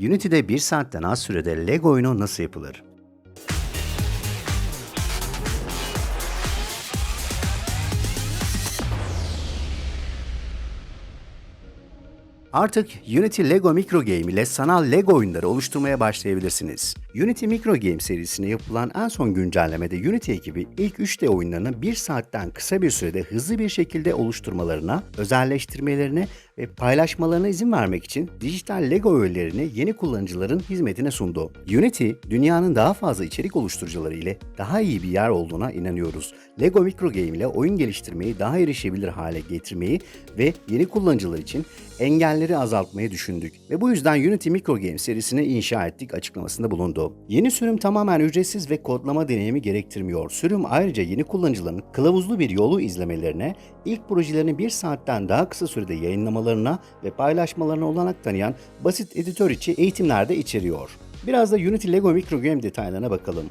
Unity'de bir saatten az sürede Lego oyunu nasıl yapılır? Artık Unity Lego Micro Game ile sanal Lego oyunları oluşturmaya başlayabilirsiniz. Unity Micro Game serisine yapılan en son güncellemede Unity ekibi ilk 3D oyunlarını 1 saatten kısa bir sürede hızlı bir şekilde oluşturmalarına, özelleştirmelerine ve paylaşmalarına izin vermek için dijital Lego öğelerini yeni kullanıcıların hizmetine sundu. Unity, dünyanın daha fazla içerik oluşturucuları ile daha iyi bir yer olduğuna inanıyoruz. Lego Micro Game ile oyun geliştirmeyi daha erişebilir hale getirmeyi ve yeni kullanıcılar için engelleri azaltmayı düşündük ve bu yüzden Unity Micro Game serisini inşa ettik açıklamasında bulundu. Yeni sürüm tamamen ücretsiz ve kodlama deneyimi gerektirmiyor. Sürüm ayrıca yeni kullanıcıların kılavuzlu bir yolu izlemelerine, ilk projelerini bir saatten daha kısa sürede yayınlamalarına ve paylaşmalarına olanak tanıyan basit editör içi eğitimler de içeriyor. Biraz da Unity Lego Micro Game detaylarına bakalım.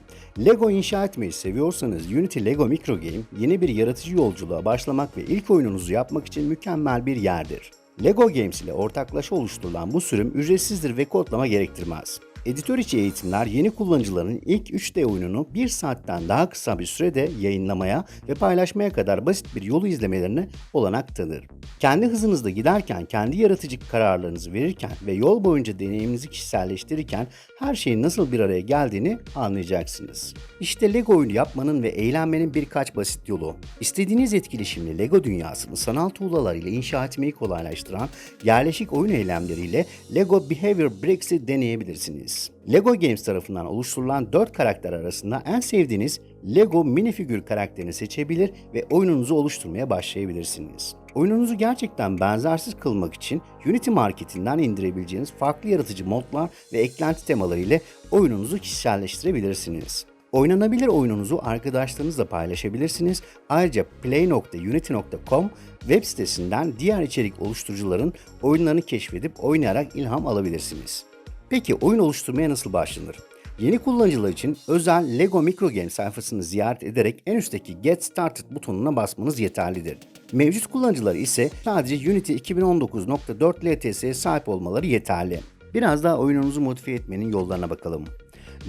Lego inşa etmeyi seviyorsanız Unity Lego Micro Game yeni bir yaratıcı yolculuğa başlamak ve ilk oyununuzu yapmak için mükemmel bir yerdir. Lego Games ile ortaklaşa oluşturulan bu sürüm ücretsizdir ve kodlama gerektirmez. Editör içi eğitimler yeni kullanıcıların ilk 3D oyununu 1 saatten daha kısa bir sürede yayınlamaya ve paylaşmaya kadar basit bir yolu izlemelerine olanak tanır. Kendi hızınızda giderken, kendi yaratıcı kararlarınızı verirken ve yol boyunca deneyiminizi kişiselleştirirken her şeyin nasıl bir araya geldiğini anlayacaksınız. İşte Lego oyunu yapmanın ve eğlenmenin birkaç basit yolu. İstediğiniz etkileşimli Lego dünyasını sanal tuğlalar ile inşa etmeyi kolaylaştıran yerleşik oyun eylemleriyle Lego Behavior Bricks'i deneyebilirsiniz. Lego Games tarafından oluşturulan 4 karakter arasında en sevdiğiniz Lego minifigür karakterini seçebilir ve oyununuzu oluşturmaya başlayabilirsiniz. Oyununuzu gerçekten benzersiz kılmak için Unity marketinden indirebileceğiniz farklı yaratıcı modlar ve eklenti temaları ile oyununuzu kişiselleştirebilirsiniz. Oynanabilir oyununuzu arkadaşlarınızla paylaşabilirsiniz. Ayrıca play.unity.com web sitesinden diğer içerik oluşturucuların oyunlarını keşfedip oynayarak ilham alabilirsiniz. Peki oyun oluşturmaya nasıl başlanır? Yeni kullanıcılar için özel Lego Micro Game sayfasını ziyaret ederek en üstteki Get Started butonuna basmanız yeterlidir. Mevcut kullanıcılar ise sadece Unity 2019.4 LTS'ye sahip olmaları yeterli. Biraz daha oyununuzu modifiye etmenin yollarına bakalım.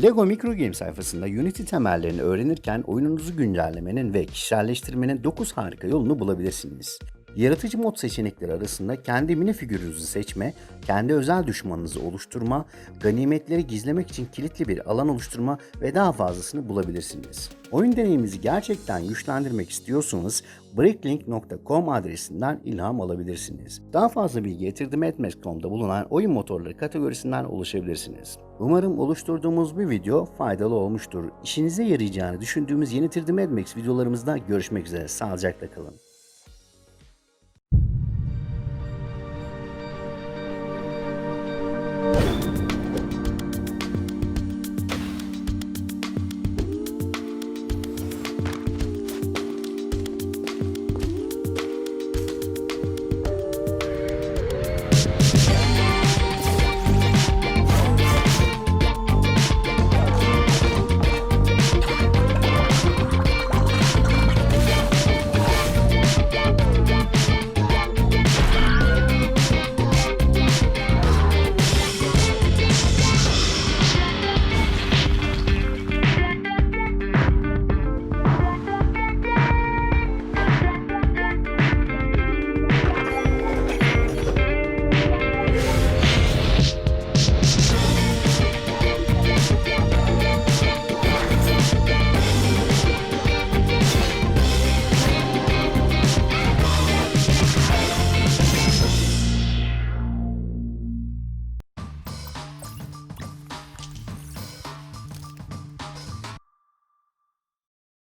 Lego Micro Game sayfasında Unity temellerini öğrenirken oyununuzu güncellemenin ve kişiselleştirmenin 9 harika yolunu bulabilirsiniz. Yaratıcı mod seçenekleri arasında kendi mini figürünüzü seçme, kendi özel düşmanınızı oluşturma, ganimetleri gizlemek için kilitli bir alan oluşturma ve daha fazlasını bulabilirsiniz. Oyun deneyiminizi gerçekten güçlendirmek istiyorsanız bricklink.com adresinden ilham alabilirsiniz. Daha fazla bilgi getirdimetmez.com'da bulunan oyun motorları kategorisinden ulaşabilirsiniz. Umarım oluşturduğumuz bir video faydalı olmuştur. İşinize yarayacağını düşündüğümüz yeni 3D Mad Max videolarımızda görüşmek üzere. Sağlıcakla kalın.